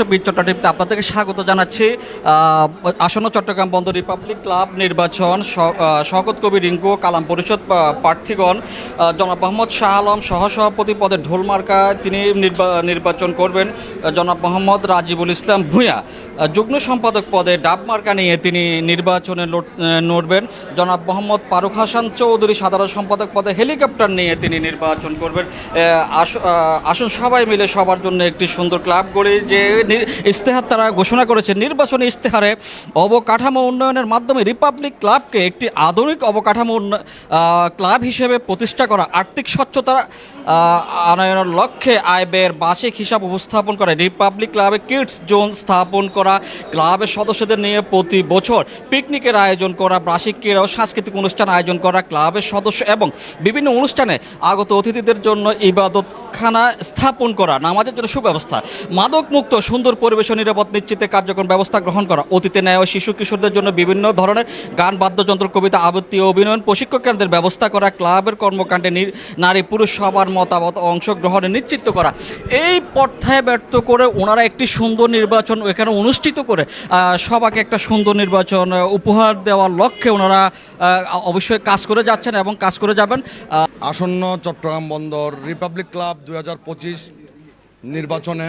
নিজস্ব বীর চট্টগ্রাম আপনাদেরকে স্বাগত জানাচ্ছি। আসন্ন চট্টগ্রাম বন্দর রিপাবলিক ক্লাব নির্বাচন শকত কবি রিঙ্কু কালাম পরিষদ প্রার্থীগণ জনাব মোহাম্মদ শাহ আলম সহসভাপতি পদে ঢোলমার্কা তিনি নির্বা- নির্বাচন করবেন। জনাব মোহাম্মদ রাজিবুল ইসলাম আহ, যুগ্ম সম্পাদক পদে ডাব মার্কা নিয়ে তিনি নির্বাচনে লড়বেন জনাব মোহাম্মদ ফারুক হাসান চৌধুরী সাধারণ সম্পাদক পদে হেলিকপ্টার নিয়ে তিনি নির্বাচন করবেন। আসুন সবাই মিলে সবার জন্য একটি সুন্দর ক্লাব গড়ে যে ইস্তেহার তারা ঘোষণা করেছে, নির্বাচনী ইস্তেহারে অবকাঠামো উন্নয়নের মাধ্যমে রিপাবলিক ক্লাবকে একটি আধুনিক অবকাঠামো ক্লাব হিসেবে প্রতিষ্ঠা করা। আর্থিক স্বচ্ছতা আনয়নের লক্ষ্যে আয় ব্যয়ের বার্ষিক হিসাব উপস্থাপন করে। রিপাবলিক ক্লাবে কিডস জোন স্থাপন করা ক্লাবের সদস্যদের নিয়ে প্রতি বছর পিকনিকের আয়োজন করা, বার্ষিক ক্রীড়া ও সাংস্কৃতিক অনুষ্ঠান আয়োজন করা ক্লাবের সদস্য এবং বিভিন্ন অনুষ্ঠানে আগত অতিথিদের জন্য ইবাদতখানা স্থাপন করা, নামাজের জন্য সুব্যবস্থা। মাদক মুক্ত সুন্দর পরিবেশ নিরাপদ নিশ্চিতে কার্যক্রম ব্যবস্থা গ্রহণ করা, অতীতে ন্যায় শিশু কিশোরদের জন্য বিভিন্ন ধরনের গান, বাদ্যযন্ত্র, কবিতা, আবৃত্তি ও অভিনয়ন প্রশিক্ষণ কেন্দ্রের ব্যবস্থা করা, ক্লাবের কর্মকাণ্ডে নারী পুরুষ সবার মতামত অংশগ্রহণে নিশ্চিত করা। এই পর্যায়ে ব্যর্থ করে ওনারা একটি সুন্দর নির্বাচন এখানে অনুষ্ঠিত করে সবাকে একটা সুন্দর নির্বাচন উপহার দেওয়ার লক্ষ্যে ওনারা অবশ্যই কাজ করে যাচ্ছেন এবং কাজ করে যাবেন। আসন্ন চট্টগ্রাম বন্দর রিপাবলিক ক্লাব দু হাজার পঁচিশ নির্বাচনে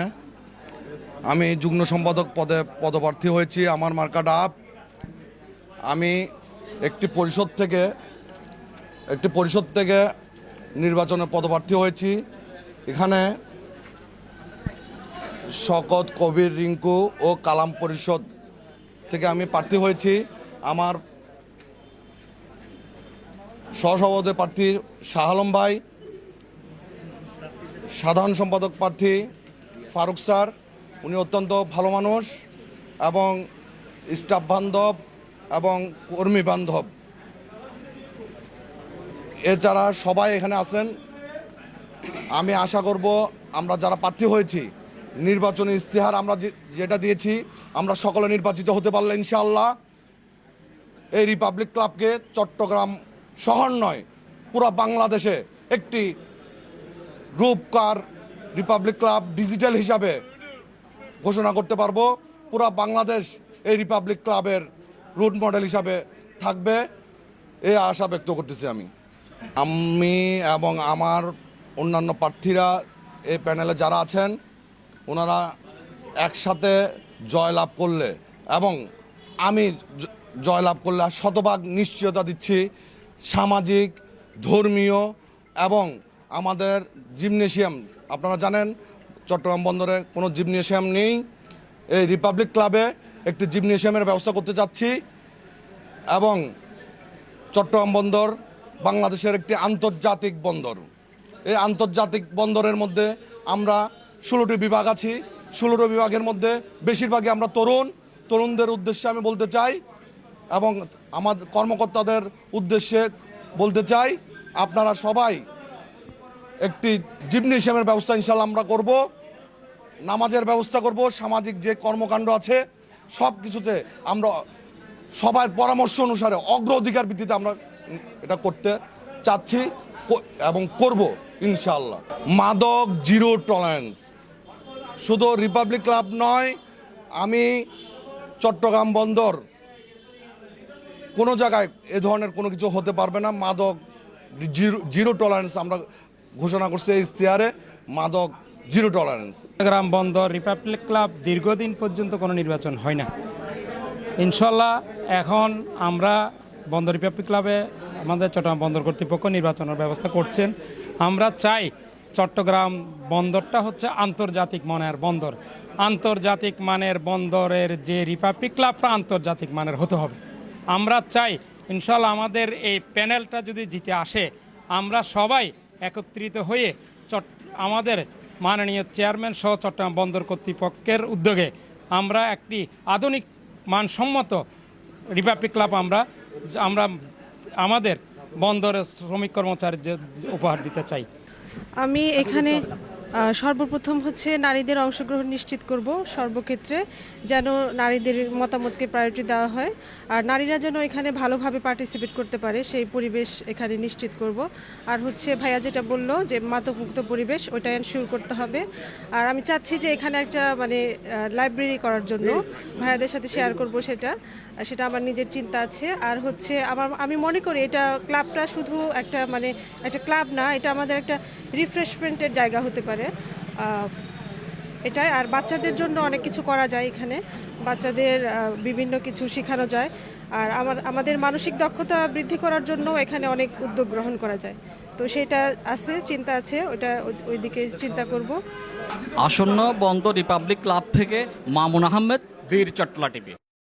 আমি যুগ্ম সম্পাদক পদে পদপ্রার্থী হয়েছি, আমার মার্কা ডাব আমি একটি পরিষদ থেকে, একটি পরিষদ থেকে নির্বাচনে পদপ্রার্থী হয়েছি। এখানে শকত, কবির, রিঙ্কু ও কালাম পরিষদ থেকে আমি প্রার্থী হয়েছি। আমার সহসভাপতি প্রার্থী শাহ আলম ভাই, সাধারণ সম্পাদক প্রার্থী ফারুক স্যার উনি অত্যন্ত ভালো মানুষ এবং স্টাফ বান্ধব এবং কর্মী বান্ধব। এছাড়া সবাই এখানে আছেন, আমি আশা করব আমরা যারা প্রার্থী হয়েছি, নির্বাচনী ইস্তেহার আমরা যেটা দিয়েছি, আমরা সকলে নির্বাচিত হতে পারলে ইনশাআল্লাহ এই রিপাবলিক ক্লাবকে চট্টগ্রাম শহর নয়, পুরো বাংলাদেশে একটি রূপকার রিপাবলিক ক্লাব ডিজিটাল হিসাবে ঘোষণা করতে পারব, পুরো বাংলাদেশ এই রিপাবলিক ক্লাবের রুট মডেল হিসাবে থাকবে। এই আশা ব্যক্ত করতেছি আমি। আমি এবং আমার অন্যান্য প্রার্থীরা এই প্যানেলে যারা আছেন, ওনারা একসাথে জয়লাভ করলে এবং আমি জয়লাভ করলে শতভাগ নিশ্চয়তা দিচ্ছি সামাজিক, ধর্মীয় এবং আমাদের জিমনেশিয়াম। আপনারা জানেন চট্টগ্রাম বন্দরে কোনো জিমনেশিয়াম নেই। এই রিপাবলিক ক্লাবে একটি জিমনেশিয়ামের ব্যবস্থা করতে চাচ্ছি এবং চট্টগ্রাম বন্দর বাংলাদেশের একটি আন্তর্জাতিক বন্দর। এই আন্তর্জাতিক বন্দরের মধ্যে আমরা ষোলোটি বিভাগ আছি। ষোলোটি বিভাগের মধ্যে বেশিরভাগই আমরা তরুণ। তরুণদের উদ্দেশ্যে আমি বলতে চাই এবং আমার কর্মকর্তাদের উদ্দেশ্যে বলতে চাই, আপনারা সবাই একটি জিমনেশিয়ামের ব্যবস্থা ইনশাল্লাহ আমরা করব। নামাজের ব্যবস্থা করব, সামাজিক যে কর্মকাণ্ড আছে, সব কিছুতে আমরা সবার পরামর্শ অনুসারে, অগ্রাধিকার ভিত্তিতে আমরা এটা করতে চাচ্ছি এবং করব ইনশাল্লাহ মাদক জিরো টলারেন্স। শুধু রিপাবলিক ক্লাব নয়, আমি চট্টগ্রাম বন্দর, কোনো জায়গায় এ ধরনের কোনো কিছু হতে পারবে না। মাদক জিরো জিরো টলারেন্স আমরা ঘোষণা করছি এই ইশতেহারে মাদক জিরো টলারেন্স চট্টগ্রাম বন্দর রিপাবলিক ক্লাব দীর্ঘদিন পর্যন্ত কোনো নির্বাচন হয় না। ইনশাল্লাহ এখন আমরা বন্দর রিপাবলিক ক্লাবে আমাদের চট্টগ্রাম বন্দর কর্তৃপক্ষ নির্বাচনের ব্যবস্থা করছেন। আমরা চাই চট্টগ্রাম বন্দরটা হচ্ছে আন্তর্জাতিক মানের বন্দর। আন্তর্জাতিক মানের বন্দরের যে রিপাবলিক ক্লাবটা আন্তর্জাতিক মানের হতে হবে। আমরা চাই ইনশাল্লাহ আমাদের এই প্যানেলটা যদি জিতে আসে, আমরা সবাই একত্রিত হয়ে চট আমাদের মাননীয় চেয়ারম্যান সহ চট্টগ্রাম বন্দর কর্তৃপক্ষের উদ্যোগে আমরা একটি আধুনিক মানসম্মত রিপাবলিক ক্লাব আমরা আমরা আমাদের বন্দরের শ্রমিক কর্মচারীদের উপহার দিতে চাই। আমি এখানে সর্বপ্রথম হচ্ছে নারীদের অংশগ্রহণ নিশ্চিত করব সর্বক্ষেত্রে যেন নারীদের মতামতকে প্রায়োরিটি দেওয়া হয়। আর নারীরা যেন এখানে ভালোভাবে পার্টিসিপেট করতে পারে সেই পরিবেশ এখানে নিশ্চিত করব। আর হচ্ছে ভাইয়া যেটা বলল যে মাদকমুক্ত পরিবেশ ওটা এনশিওর করতে হবে। আর আমি চাচ্ছি যে এখানে একটা মানে লাইব্রেরি করার জন্য। ভাইয়াদের সাথে শেয়ার করব সেটা। সেটা আমার নিজের চিন্তা আছে। আর হচ্ছে আমার আমি মনে করি এটা ক্লাবটা শুধু একটা মানে একটা ক্লাব না এটা আমাদের একটা রিফ্রেশমেন্টের জায়গা হতে পারে। আহ, এটাই আর বাচ্চাদের জন্য অনেক কিছু করা যায় এখানে। বাচ্চাদের বিভিন্ন কিছু শেখানো যায়। আর আমার আমাদের মানসিক দক্ষতা বৃদ্ধি করার জন্য এখানে অনেক উদ্যোগ গ্রহণ করা যায়। তো সেটা আছে চিন্তা আছে ওটা ওই- ওইদিকে চিন্তা করব। আসন্ন বন্ধ রিপাবলিক ক্লাব থেকে মামুন আহমেদ বীর চট্টলা টিভি।